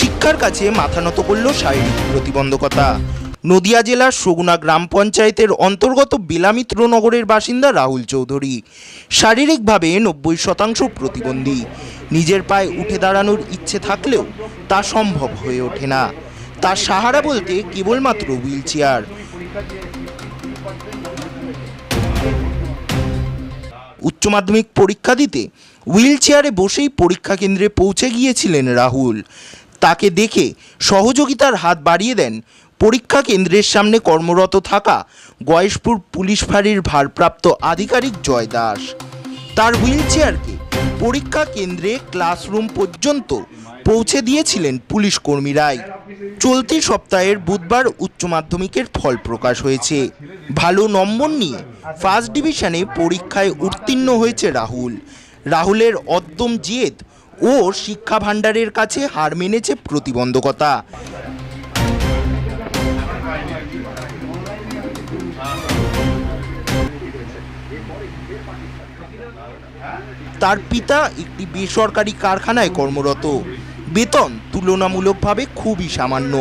পরীক্ষার কাছে মাথা নত করল শারীরিক প্রতিবন্ধকতা। নদিয়া জেলার সগুনা গ্রাম পঞ্চায়েতের অন্তর্গত বিলামিত্র নগরের বাসিন্দা রাহুল চৌধুরী শারীরিকভাবে নব্বই শতাংশ প্রতিবন্ধী। নিজের পায়ে উঠে দাঁড়ানোর ইচ্ছে থাকলেও তা সম্ভব হয়ে ওঠে না। তার সাহারা বলতে কেবলমাত্র হুইল চেয়ার উচ্চ মাধ্যমিক পরীক্ষা দিতে হুইল চেয়ারে বসেই পরীক্ষা কেন্দ্রে পৌঁছে গিয়েছিলেন রাহুল। তাকে দেখে সহযোগিতার হাত বাড়িয়ে দেন। পরীক্ষা কেন্দ্রের সামনে কর্মরত থাকা গয়েশপুর পুলিশ ফাঁড়ির ভারপ্রাপ্ত আধিকারিক জয় দাস। তার হুইল চেয়ারকে পরীক্ষা কেন্দ্রে ক্লাসরুম পর্যন্ত পৌঁছে দিয়েছিলেন পুলিশ কর্মীরাই। চলতি সপ্তাহের বুধবার উচ্চ মাধ্যমিকের ফল প্রকাশ হয়েছে। ভালো নম্বর নিয়ে ফার্স্ট ডিভিশনে পরীক্ষায় উত্তীর্ণ হয়েছে রাহুল। রাহুলের অদ্যম জেদ ও শিক্ষা ভাণ্ডারের কাছে হার মেনেছে প্রতিবন্ধকতা। তার পিতা একটি বেসরকারি কারখানায় কর্মরত। বেতন তুলনামূলকভাবে খুবই সামান্য।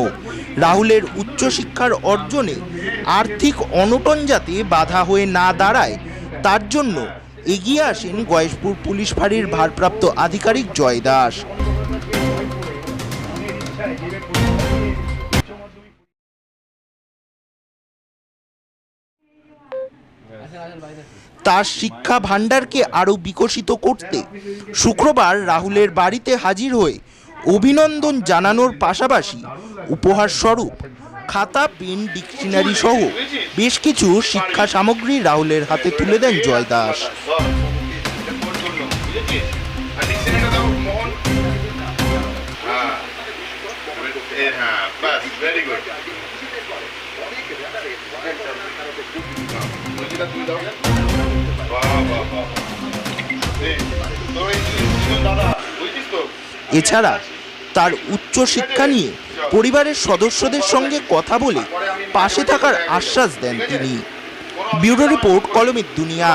রাহুলের উচ্চশিক্ষার অর্জনে আর্থিক অনটন যাতে বাধা হয়ে না দাঁড়ায়, তার জন্য এগিয়ে আসেন গয়েশপুর পুলিশ ফাঁড়ির ভারপ্রাপ্ত আধিকারিক জয় দাস। তার শিক্ষা ভাণ্ডারকে আরও বিকশিত করতে শুক্রবার রাহুলের বাড়িতে হাজির হয়ে অভিনন্দন জানানোর পাশাপাশি উপহার স্বরূপ খাতা, পেন, ডিকশনারি সহ বেশ কিছু শিক্ষা সামগ্রী রাহুলের হাতে তুলে দেন জয় দাস। এছাড়া তার উচ্চ শিক্ষা নিয়ে পরিবারের সদস্যদের সঙ্গে কথা বলে পাশে থাকার আশ্বাস দেন তিনি। ব্যুরো রিপোর্ট কলমের দুনিয়া।